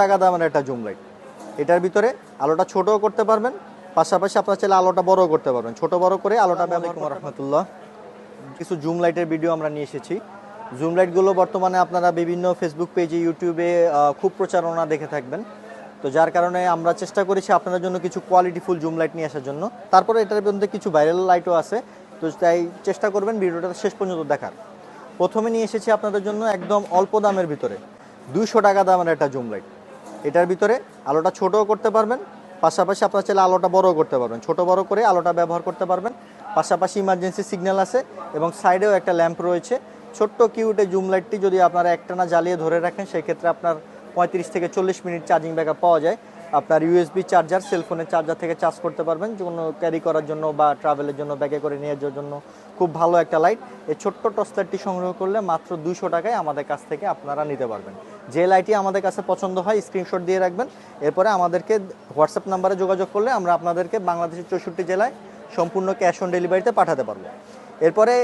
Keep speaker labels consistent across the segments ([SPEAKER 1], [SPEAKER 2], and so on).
[SPEAKER 1] টাকা দামের একটা জুম লাইট। এটার ভিতরে আলোটা ছোটও করতে পারবেন পাশাপাশি আপনার চাইলে আলোটা বড়ও করতে পারবেন। ছোট বড় করে আলোটা ব্যবহার রহমতুল্লাহ। কিছু জুম লাইটের ভিডিও আমরা নিয়ে এসেছি। জুম লাইটগুলো বর্তমানে আপনারা বিভিন্ন ফেসবুক পেজে ইউটিউবে খুব প্রচারণা দেখে থাকবেন। তো যার কারণে আমরা চেষ্টা করেছি আপনাদের জন্য কিছু কোয়ালিটিফুল জুম লাইট নিয়ে আসার জন্য। তারপরে এটার মধ্যে কিছু ভাইরাল লাইটও আছে। তো তাই চেষ্টা করবেন ভিডিওটা শেষ পর্যন্ত দেখার। প্রথমে নিয়ে এসেছি আপনাদের জন্য একদম অল্প দামের ভিতরে। দুইশো টাকা দামের একটা জুম লাইট। এটার ভিতরে আলোটা ছোটও করতে পারবেন, পাশাপাশি আপনার চাইলে আলোটা বড়ও করতে পারবেন। ছোট বড় করে আলোটা ব্যবহার করতে পারবেন। পাশাপাশি ইমার্জেন্সি সিগন্যাল আছে এবং সাইডেও একটা ল্যাম্প রয়েছে। ছোট্ট কিউটে জুম লাইটটি যদি আপনারা একটানা জ্বালিয়ে ধরে রাখেন, সেক্ষেত্রে আপনার পঁয়ত্রিশ থেকে চল্লিশ মিনিট চার্জিং ব্যাকআপ পাওয়া যায়। আপনার ইউএসবি চার্জার সেলফোনের চার্জার থেকে চার্জ করতে পারবেন। যে কোনো ক্যারি করার জন্য বা ট্রাভেলের জন্য ব্যাগে করে নিয়ে যাওয়ার জন্য খুব ভালো একটা লাইট এই ছোট্ট টর্চ সংগ্রহ করলে মাত্র দুশো টাকায় আমাদের কাছ থেকে আপনারা নিতে পারবেন। যে লাইটটি আমাদের কাছে পছন্দ হয় স্ক্রিনশট দিয়ে রাখবেন। এরপরে আমাদেরকে হোয়াটসঅ্যাপ নাম্বারে যোগাযোগ করলে আমরা আপনাদেরকে বাংলাদেশের চৌষট্টি জেলায় সম্পূর্ণ ক্যাশ অন ডেলিভারিতে পাঠাতে পারব। এরপরে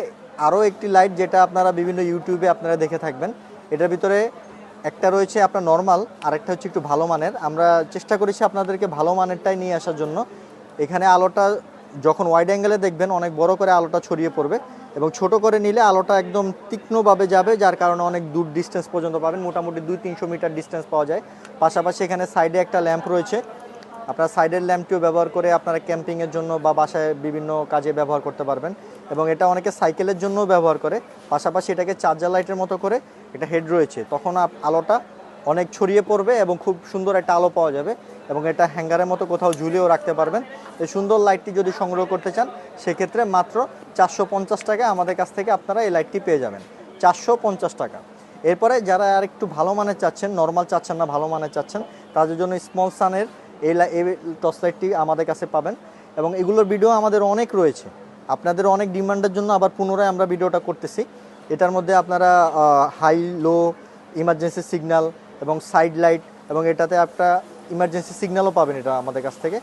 [SPEAKER 1] আরও একটি লাইট যেটা আপনারা বিভিন্ন ইউটিউবে আপনারা দেখে থাকবেন। এটার ভিতরে একটা রয়েছে আপনার নর্মাল আরেকটা হচ্ছে একটু ভালো মানের। আমরা চেষ্টা করেছি আপনাদেরকে ভালো মানেরটাই নিয়ে আসার জন্য। এখানে আলোটা যখন ওয়াইড অ্যাঙ্গেলে দেখবেন, অনেক বড় করে আলোটা ছড়িয়ে পড়বে এবং ছোট করে নিলে আলোটা একদম তীক্ষ্ণভাবে যাবে, যার কারণে অনেক দূর ডিস্টেন্স পর্যন্ত পাবেন। মোটামুটি দুই তিনশো মিটার ডিস্টেন্স পাওয়া যায়। পাশাপাশি এখানে সাইডে একটা ল্যাম্প রয়েছে। আপনার সাইডের ল্যাম্পটিও ব্যবহার করে আপনারা ক্যাম্পিংয়ের জন্য বা বাসায় বিভিন্ন কাজে ব্যবহার করতে পারবেন। এবং এটা অনেকে সাইকেলের জন্যও ব্যবহার করে। পাশাপাশি এটাকে চার্জার লাইটের মতো করে এটা হেড রয়েছে। তখন আলোটা অনেক ছড়িয়ে পড়বে এবং খুব সুন্দর একটা আলো পাওয়া যাবে এবং এটা হ্যাঙ্গারের মতো কোথাও ঝুলিয়েও রাখতে পারবেন। এই সুন্দর লাইটটি যদি সংগ্রহ করতে চান, সেক্ষেত্রে মাত্র চারশো পঞ্চাশ টাকা আমাদের কাছ থেকে আপনারা এই লাইটটি পেয়ে যাবেন। চারশো পঞ্চাশ টাকা। এরপরে যারা আর একটু ভালো মানের চাচ্ছেন নর্মাল চাচ্ছেন না, ভালো মানের চাচ্ছেন, তাদের জন্য স্মল সানের এই টর্চ লাইটটি আমাদের কাছে পাবেন। এবং এগুলোর ভিডিও আমাদের অনেক রয়েছে। আপনাদের অনেক ডিমান্ডের জন্য আবার পুনরায় আমরা ভিডিওটা করতেছি। এটার মধ্যে আপনারা হাই লো ইমার্জেন্সি সিগন্যাল এবং সাইড লাইট এবং এটাতে একটা ইমার্জেন্সি সিগন্যালও পাবেন এটা আমাদের কাছ থেকে।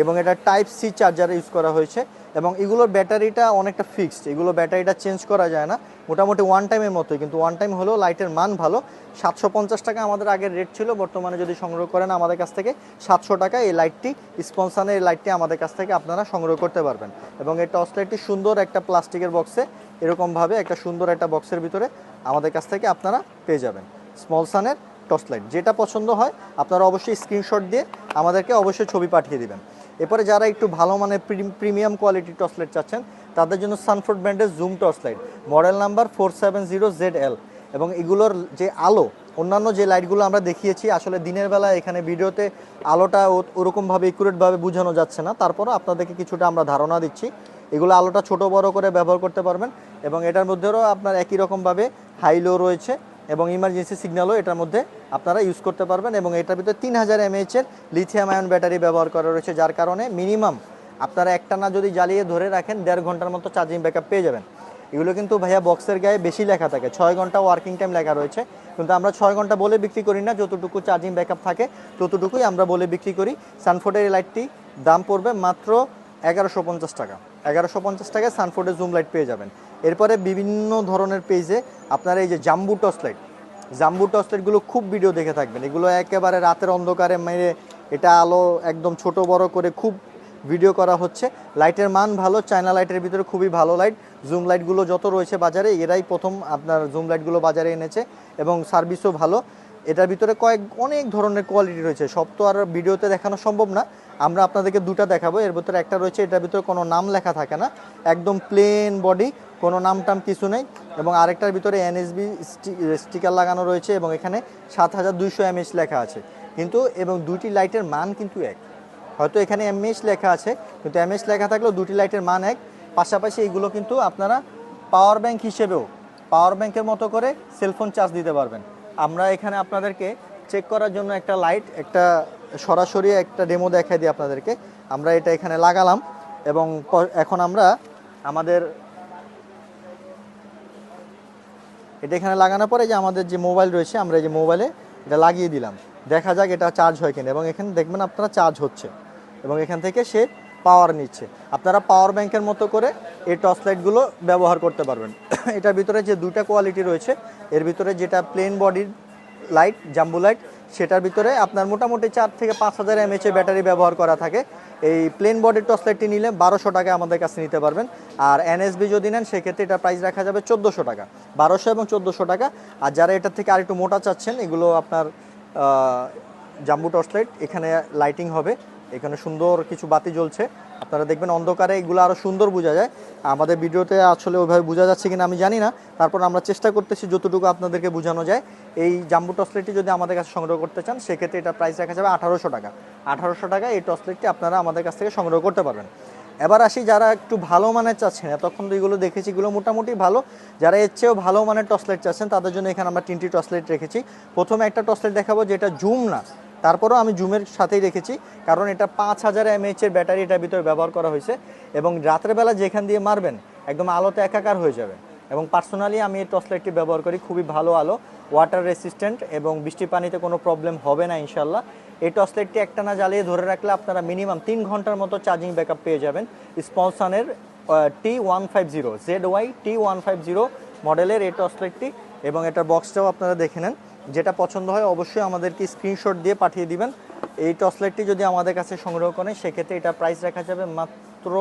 [SPEAKER 1] এবং এটা টাইপ সি চার্জার ইউজ করা হয়েছে। এবং এগুলোর ব্যাটারিটা অনেকটা ফিক্সড এগুলো ব্যাটারিটা চেঞ্জ করা যায় না। মোটামুটি ওয়ান টাইমের মতোই, কিন্তু ওয়ান টাইম হলেও লাইটের মান ভালো। সাতশো পঞ্চাশ টাকা আমাদের আগের রেট ছিল, বর্তমানে যদি সংগ্রহ করেন আমাদের কাছ থেকে সাতশো টাকা এই লাইটটি স্পন্সানের এই লাইটটি আমাদের কাছ থেকে আপনারা সংগ্রহ করতে পারবেন। এবং এই টর্চ লাইটটি সুন্দর একটা প্লাস্টিকের বক্সে এরকমভাবে একটা সুন্দর একটা বক্সের ভিতরে আমাদের কাছ থেকে আপনারা পেয়ে যাবেন। স্মল সানের টর্চ লাইট যেটা পছন্দ হয়, আপনারা অবশ্যই স্ক্রিনশট দিয়ে আমাদেরকে অবশ্যই ছবি পাঠিয়ে দেবেন। এরপরে যারা একটু ভালো মানের প্রিমিয়াম কোয়ালিটির টর্চ লাইট চাচ্ছেন, তাদের জন্য সানফোর্ড ব্র্যান্ডের zoom torch light model number four seven zero Z L এবং এগুলোর যে আলো, অন্যান্য যে লাইটগুলো আমরা দেখিয়েছি, আসলে দিনের বেলা এখানে ভিডিওতে আলোটা ওরকমভাবে একুরেটভাবে বোঝানো যাচ্ছে না। তারপরও আপনাদেরকে কিছুটা আমরা ধারণা দিচ্ছি। এগুলো আলোটা ছোট বড় করে ব্যবহার করতে পারবেন এবং এটার মধ্যেও আপনার একই রকমভাবে হাই লো রয়েছে। এবং ইমার্জেন্সি সিগন্যালও এটার মধ্যে আপনারা ইউজ করতে পারবেন এবং এটার ভিতরে তিন হাজার এমএইচের লিথিয়াম আয়ন ব্যাটারি ব্যবহার করা রয়েছে, যার কারণে মিনিমাম আপনারা একটানা যদি জ্বালিয়ে ধরে রাখেন, দেড় ঘণ্টার মতো চার্জিং ব্যাকআপ পেয়ে যাবেন। এগুলো কিন্তু ভাইয়া বক্সের গায়ে বেশি লেখা থাকে, ছয় ঘণ্টা ওয়ার্কিং টাইম লেখা রয়েছে। কিন্তু আমরা ছয় ঘণ্টা বলে বিক্রি করি না, যতটুকু চার্জিং ব্যাকআপ থাকে ততটুকুই আমরা বলে বিক্রি করি। সানফোর্ডের লাইটটি দাম পড়বে মাত্র এগারোশো টাকা। এগারোশো পঞ্চাশ টাকায় সানফোর্ডের জুম লাইট পেয়ে যাবেন। এরপরে বিভিন্ন ধরনের পেজে আপনার এই যে জাম্বু টর্চ লাইট, জাম্বু টর্চ লাইটগুলো খুব ভিডিও দেখে থাকবেন। এগুলো একেবারে রাতের অন্ধকারে মেরে এটা আলো একদম ছোট বড় করে খুব ভিডিও করা হচ্ছে। লাইটের মান ভালো, চায়না লাইটের ভিতরে খুবই ভালো লাইট। জুম লাইটগুলো যত রয়েছে বাজারে, এরাই প্রথম আপনার জুম লাইটগুলো বাজারে এনেছে এবং সার্ভিসও ভালো। এটার ভিতরে কয়েক, অনেক ধরনের কোয়ালিটি রয়েছে। সব তো আর ভিডিওতে দেখানো সম্ভব না। আমরা আপনাদেরকে দুটো দেখাবো। এর ভিতরে একটা রয়েছে, এটার ভিতরে কোনো নাম লেখা থাকে না। একদম প্লেন বডি কোনো নাম টাম কিছু নেই। এবং আরেকটার ভিতরে এনএসবি স্টিকার লাগানো রয়েছে এবং এখানে সাত হাজার দুইশো এমএস লেখা আছে। কিন্তু, এবং দুটি লাইটের মান কিন্তু এক। হয়তো এখানে এমএস লেখা আছে, কিন্তু এমএস লেখা থাকলেও দুটি লাইটের মান এক। পাশাপাশি এগুলো কিন্তু আপনারা পাওয়ার ব্যাংক হিসেবেও পাওয়ার ব্যাংকের মতো করে সেলফোন চার্জ দিতে পারবেন। আমরা এখানে আপনাদেরকে চেক করার জন্য একটা লাইট একটা সরাসরি একটা ডেমো দেখাই দিই আপনাদেরকে। আমরা এটা এখানে লাগালাম এবং এখন আমরা আমাদের এটা এখানে লাগানোর পরে যে আমাদের যে মোবাইল রয়েছে, আমরা যে মোবাইলে এটা লাগিয়ে দিলাম। দেখা যাক এটা চার্জ হয় কিনা। এবং এখানে দেখবেন আপনারা চার্জ হচ্ছে। এবং এখান থেকে সে পাওয়ার নিচ্ছে। আপনারা পাওয়ার ব্যাংকের মতো করে এই টর্চ লাইটগুলো ব্যবহার করতে পারবেন। এটার ভিতরে যে দুইটা কোয়ালিটি রয়েছে, এর ভিতরে যেটা প্লেন বডির লাইট জাম্বু লাইট সেটার ভিতরে আপনার মোটামুটি চার থেকে পাঁচ হাজার এমএচ ব্যাটারি ব্যবহার করা থাকে। এই প্লেন বডির টর্চ লাইটটি নিলে বারোশো টাকা আমাদের কাছে নিতে পারবেন। আর এনএসবি যদি নেন, সেক্ষেত্রে এটা প্রাইস রাখা যাবে চোদ্দোশো টাকা। বারোশো এবং চোদ্দোশো টাকা। আর যারা এটার থেকে আরেকটু মোটা চাচ্ছেন, এগুলো আপনার জাম্বু টর্চ লাইট এখানে লাইটিং হবে। এখানে সুন্দর কিছু বাতি জ্বলছে। আপনারা দেখবেন অন্ধকারে এগুলো আরও সুন্দর বোঝা যায়। আমাদের ভিডিওতে আসলে ওইভাবে বোঝা যাচ্ছে কিনা আমি জানি না। তারপর আমরা চেষ্টা করতেছি যতটুকু আপনাদেরকে বোঝানো যায়। এই জাম্বু টসলেটটি যদি আমাদের কাছে সংগ্রহ করতে চান, সেক্ষেত্রে এটা প্রাইস রাখা যাবে আঠারোশো টাকা। আঠারোশো টাকা এই টর্চ লাইটটি আপনারা আমাদের কাছ থেকে সংগ্রহ করতে পারবেন। এবার আসি যারা একটু ভালো মানের চাচ্ছেন, এতক্ষণ তো এগুলো দেখেছি, এগুলো মোটামুটি ভালো। যারা এর চেয়েও ভালো মানের টর্চ লাইট চাচ্ছেন, তাদের জন্য এখানে আমরা তিনটি টসলেট রেখেছি। প্রথমে একটা টসলেট দেখাবো যেটা জুম না। তারপরেও আমি জুমের সাথেই রেখেছি, কারণ এটা পাঁচ হাজার এমএইচ এর ব্যাটারি এটার ভিতরে ব্যবহার করা হয়েছে এবং রাতের বেলা যেখান দিয়ে মারবেন একদম আলোতে একাকার হয়ে যাবে। এবং পার্সোনালি আমি এই টর্চ লাইটটি ব্যবহার করি, খুবই ভালো আলো ওয়াটার রেসিস্ট্যান্ট এবং বৃষ্টি পানিতে কোনো প্রবলেম হবে না ইনশাল্লাহ এই টর্চ লাইটটি একটানা জ্বালিয়ে ধরে রাখলে আপনারা মিনিমাম তিন ঘণ্টার মতো চার্জিং ব্যাকআপ পেয়ে যাবেন স্পলসানের T one five zero Z Y T one five zero মডেলের এই টর্চ লাইটটি এবং এটার বক্সটাও আপনারা দেখে নেন। যেটা পছন্দ হয় অবশ্যই আমাদেরকে স্ক্রিনশট দিয়ে পাঠিয়ে দিবেন। এই টর্চ লাইটটি যদি আমাদের কাছে সংগ্রহ করেন, সেক্ষেত্রে এটা প্রাইস রাখা যাবে মাত্র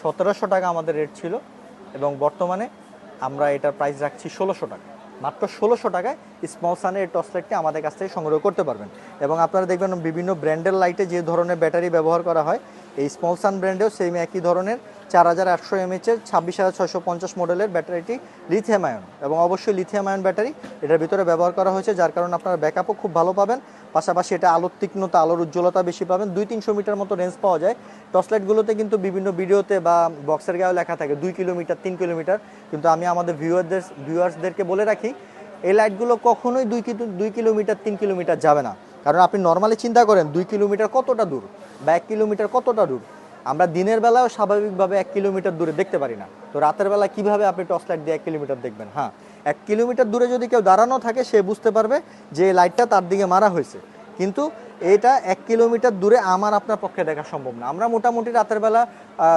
[SPEAKER 1] সতেরোশো টাকা আমাদের রেট ছিল এবং বর্তমানে আমরা এটার প্রাইস রাখছি ষোলোশো টাকা। মাত্র ষোলোশো টাকায় স্মল সানের এই আমাদের কাছ থেকে সংগ্রহ করতে পারবেন। এবং আপনারা দেখবেন বিভিন্ন ব্র্যান্ডের লাইটে যে ধরনের ব্যাটারি ব্যবহার করা হয়, এই স্মল সান ব্র্যান্ডেও সেম একই ধরনের চার হাজার আটশো এমএচের ছাব্বিশ হাজার ছয়শো পঞ্চাশ মডেলের ব্যাটারিটি লিথিয়াম আয়ন এবং অবশ্যই লিথিয়াম আয়ন ব্যাটারি এটার ভিতরে ব্যবহার করা হয়েছে, যার কারণে আপনারা ব্যাকআপও খুব ভালো পাবেন। পাশাপাশি এটা আলোর তীক্ষ্ণতা, আলোর উজ্জ্বলতা বেশি পাবেন। দুই তিনশো মিটার মতো রেঞ্জ পাওয়া যায়। টর্চ লাইটগুলোতে কিন্তু বিভিন্ন ভিডিওতে বা বক্সের গায়েও লেখা থাকে, দুই কিলোমিটার, তিন কিলোমিটার। কিন্তু আমি আমাদের ভিউয়ারদের, ভিউয়ার্সদেরকে বলে রাখি, এই লাইটগুলো কখনোই দুই দুই কিলোমিটার, তিন কিলোমিটার যাবে না। কারণ আপনি নর্মালি চিন্তা করেন, দুই কিলোমিটার কতটা দূর বা এক কিলোমিটার কতটা দূর? আমরা দিনের বেলাও স্বাভাবিকভাবে এক কিলোমিটার দূরে দেখতে পারি না। তো রাতের বেলা কীভাবে আপনি টর্চ লাইট দিয়ে এক কিলোমিটার দেখবেন? হ্যাঁ এক কিলোমিটার দূরে যদি কেউ দাঁড়ানো থাকে, সে বুঝতে পারবে যে লাইটটা তার দিকে মারা হয়েছে। কিন্তু এটা এক কিলোমিটার দূরে আমার আপনার পক্ষে দেখা সম্ভব না। আমরা মোটামুটি রাতের বেলা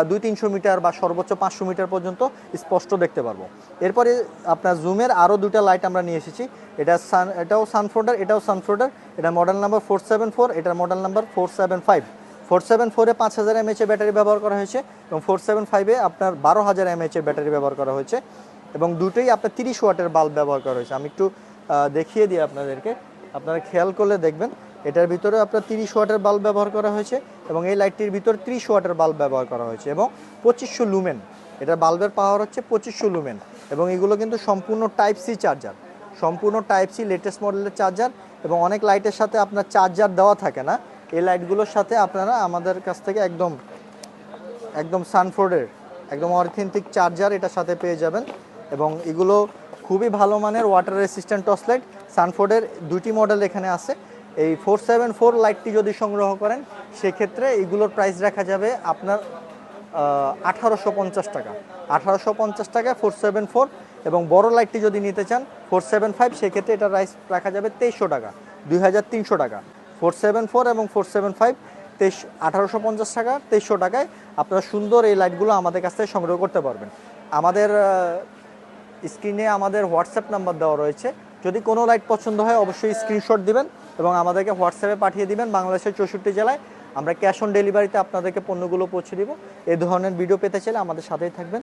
[SPEAKER 1] দুই তিনশো মিটার বা সর্বোচ্চ পাঁচশো মিটার পর্যন্ত স্পষ্ট দেখতে পারব। এরপরে আপনার জুমের আরও দুটা লাইট আমরা নিয়ে এসেছি। এটা সান, এটাও সানফোর্ডার এটাও সানফোর্ডার এটা model number four seven four এটার model number four seven five four seven ফোরে পাঁচ হাজার এমএচ এর ব্যাটারি ব্যবহার করা হয়েছে এবং ফোর সেভেন ফাইভে আপনার বারো হাজার এমএচ এর ব্যাটারি ব্যবহার করা হয়েছে এবং দুটোই আপনার তিরিশ ওয়াটের বাল্ব ব্যবহার করা হয়েছে। আমি একটু দেখিয়ে দিই আপনাদেরকে। আপনারা খেয়াল করলে দেখবেন, এটার ভিতরে আপনার তিরিশ ওয়াটের বাল্ব ব্যবহার করা হয়েছে এবং এই লাইটটির ভিতরে ত্রিশ ওয়াটের বাল্ব ব্যবহার করা হয়েছে এবং পঁচিশশো লুমেন, এটার বাল্বের পাওয়ার হচ্ছে পঁচিশশো লুমেন এবং এগুলো কিন্তু সম্পূর্ণ টাইপ সি চার্জার, সম্পূর্ণ টাইপ সি লেটেস্ট মডেলের চার্জার এবং অনেক লাইটের সাথে আপনার চার্জার দেওয়া থাকে না। এই লাইটগুলোর সাথে আপনারা আমাদের কাছ থেকে একদম একদম সানফোর্ডের, একদম অথেন্টিক চার্জার এটার সাথে পেয়ে যাবেন। এবং এগুলো খুবই ভালো মানের ওয়াটার রেসিস্ট্যান্ট টর্চ লাইট সানফোর্ডের দুটি মডেল এখানে আছে। এই ফোর সেভেন ফোর লাইটটি যদি সংগ্রহ করেন, সেক্ষেত্রে এগুলোর প্রাইস রাখা যাবে আপনার আঠারোশো পঞ্চাশ টাকা। আঠারোশো পঞ্চাশ টাকায় ফোর সেভেন ফোর এবং বড় লাইটটি যদি নিতে চান ফোর সেভেন ফাইভ সেক্ষেত্রে এটা প্রাইস রাখা যাবে তেইশশো টাকা, দুই হাজার তিনশো টাকা। ফোর সেভেন ফোর এবং ফোর সেভেন ফাইভ, তেইশ, আঠারোশো পঞ্চাশ টাকা, তেইশশো টাকায় আপনারা সুন্দর এই লাইটগুলো আমাদের কাছ থেকে সংগ্রহ করতে পারবেন। আমাদের স্ক্রিনে আমাদের হোয়াটসঅ্যাপ নাম্বার দেওয়া রয়েছে। যদি কোনো লাইট পছন্দ হয় অবশ্যই স্ক্রিনশট দিবেন এবং আমাদেরকে হোয়াটসঅ্যাপে পাঠিয়ে দিবেন বাংলাদেশের চৌষট্টি জেলায়। আমরা ক্যাশ অন ডেলিভারিতে আপনাদেরকে পণ্যগুলো পৌঁছে দিব। এই ধরনের ভিডিও পেতে চাইলে আমাদের সাথেই থাকবেন।